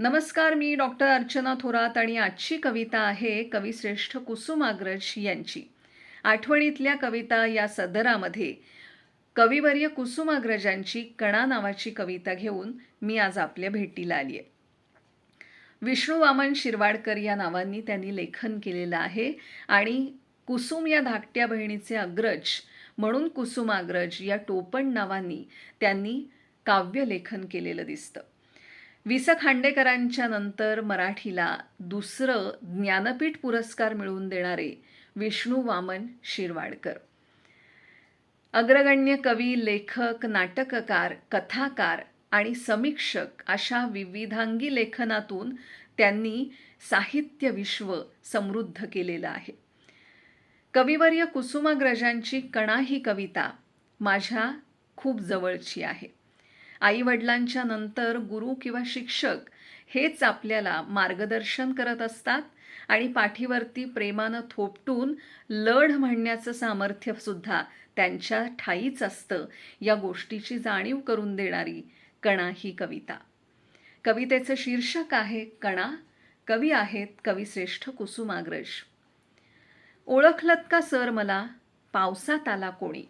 नमस्कार मी डॉक्टर अर्चना थोरात आणि आजची कविता आहे कविश्रेष्ठ कुसुमाग्रज यांची. आठवणीतल्या कविता या सदरामध्ये कविवर्य कुसुमाग्रजांची कणा नावाची कविता घेऊन मी आज आपल्या भेटीला आली आहे. विष्णू वामन शिरवाडकर या नावांनी त्यांनी लेखन केलेलं आहे आणि कुसुम या धाकट्या बहिणीचे अग्रज म्हणून कुसुमाग्रज या टोपण नावांनी त्यांनी काव्यलेखन केलेलं दिसतं. वि स खांडेकरांच्या नंतर मराठीला दुसरं ज्ञानपीठ पुरस्कार मिळवून देणारे विष्णू वामन शिरवाडकर. अग्रगण्य कवी लेखक नाटककार कथाकार आणि समीक्षक अशा विविधांगी लेखनातून त्यांनी साहित्य विश्व समृद्ध केलेलं आहे. कविवर्य कुसुमाग्रजांची कणा ही कविता माझ्या खूप जवळची आहे. आईवडिलांच्या नंतर गुरु किंवा शिक्षक हेच आपल्याला मार्गदर्शन करत असतात आणि पाठीवरती प्रेमानं थोपटून लढ म्हणण्याचं सामर्थ्य सुद्धा त्यांच्या ठाईच असतं या गोष्टीची जाणीव करून देणारी कणा ही कविता. कवितेचं शीर्षक आहे कणा कवी आहेत कविश्रेष्ठ कुसुमाग्रज. ओळखलत का सर मला? पावसात आला कोणी.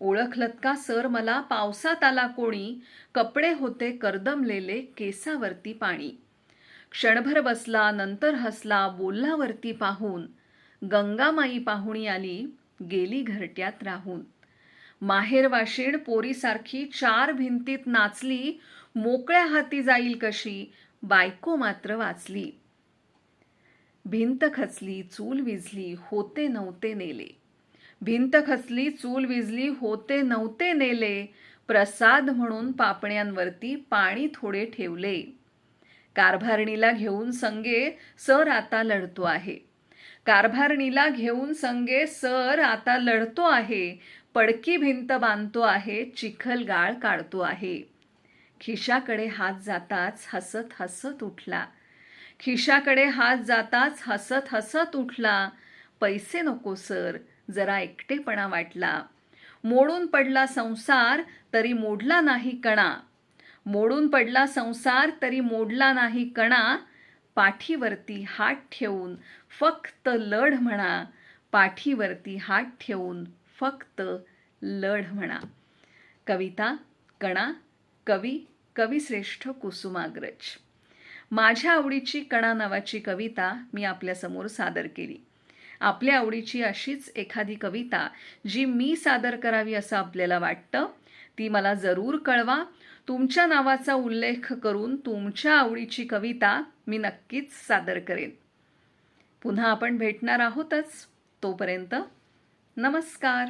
ओळखलत का सर? मला पावसात आला कोणी? कपडे होते कर्दमलेले केसावरती पाणी. क्षणभर बसला नंतर हसला बोललावरती पाहून. गंगामाई पाहुणी आली गेली घरट्यात राहून. माहेर वाशीण पोरीसारखी चार भिंतीत नाचली मोकळ्या हाती जाईल कशी बायको मात्र वाचली. भिंत खचली चूल विझली होते नव्हते नेले. भिंत खचली चूल विजली होते नव्हते नेले. प्रसाद म्हणून पापण्यांवरती पाणी थोडे ठेवले. कारभारणीला घेऊन संगे सर आता लढतो आहे. कारभारणीला घेऊन संगे सर आता लढतो आहे. पडकी भिंत बांधतो आहे चिखल गाळ काढतो आहे. खिशाकडे हात जाताच हसत हसत उठला. खिशाकडे हात जाताच हसत हसत उठला. पैसे नको सर. जरा एकटेपणा वाटला. मोडून पडला संसार तरी मोडला नाही कणा. मोडून पडला संसार तरी मोडला नाही कणा. पाठीवरती हात ठेवून फक्त लढ म्हणा. पाठीवरती हात ठेवून फक्त लढ म्हणा. कविता कणा कवी कविश्रेष्ठ कुसुमाग्रज. माझ्या आवडीची कणा नावाची कविता मी आपल्यासमोर सादर केली. आपल्या आवडीची अशीच एखादी कविता जी मी सादर करावी असं आपल्याला वाटतं ती मला जरूर कळवा. तुमच्या नावाचा उल्लेख करून तुमच्या आवडीची कविता मी नक्कीच सादर करेन. पुन्हा आपण भेटणार आहोतच. तोपर्यंत नमस्कार.